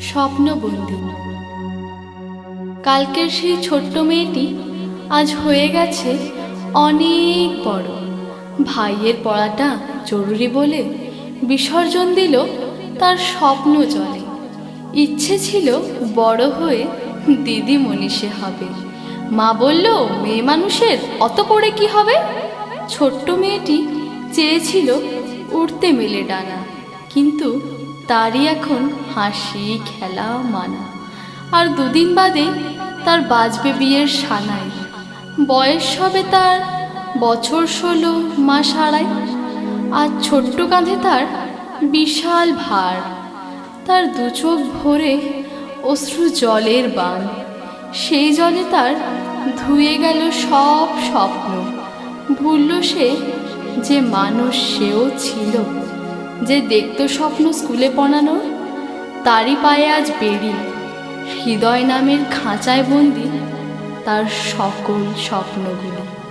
স্বপ্নবন্দি কালকের সেই ছোট্ট মেয়েটি আজ হয়ে গেছে অনেক বড়। ভাইয়ের পড়াটা জরুরি বলে বিসর্জন দিল, তার স্বপ্ন জলে। ইচ্ছে ছিল বড় হয়ে দিদি মনীষে হবে। মা বলল, মেয়ে মানুষের অত করে কি হবে? ছোট্ট মেয়েটি চেয়েছিল উড়তে মেলে ডানা, কিন্তু তারই এখন হাসি, খেলা, মানা। আর দুদিন বাদে তার বাজবে বিয়ের সানাই। বয়স হবে তার বছর ষোলো মাস আড়াই। আর ছোট্ট কাঁধে তার বিশাল ভার। তার দু চোখ ভরে অশ্রু জলের বান। সেই জলে তার ধুয়ে গেল সব স্বপ্ন। ভুলল সে যে মানুষ সেও ছিল। যে দেখত স্বপ্ন স্কুলে পড়ানো তারই পায়ে আজ বেরি হৃদয় নামের খাঁচায় বন্দি তার সকল স্বপ্নগুলো।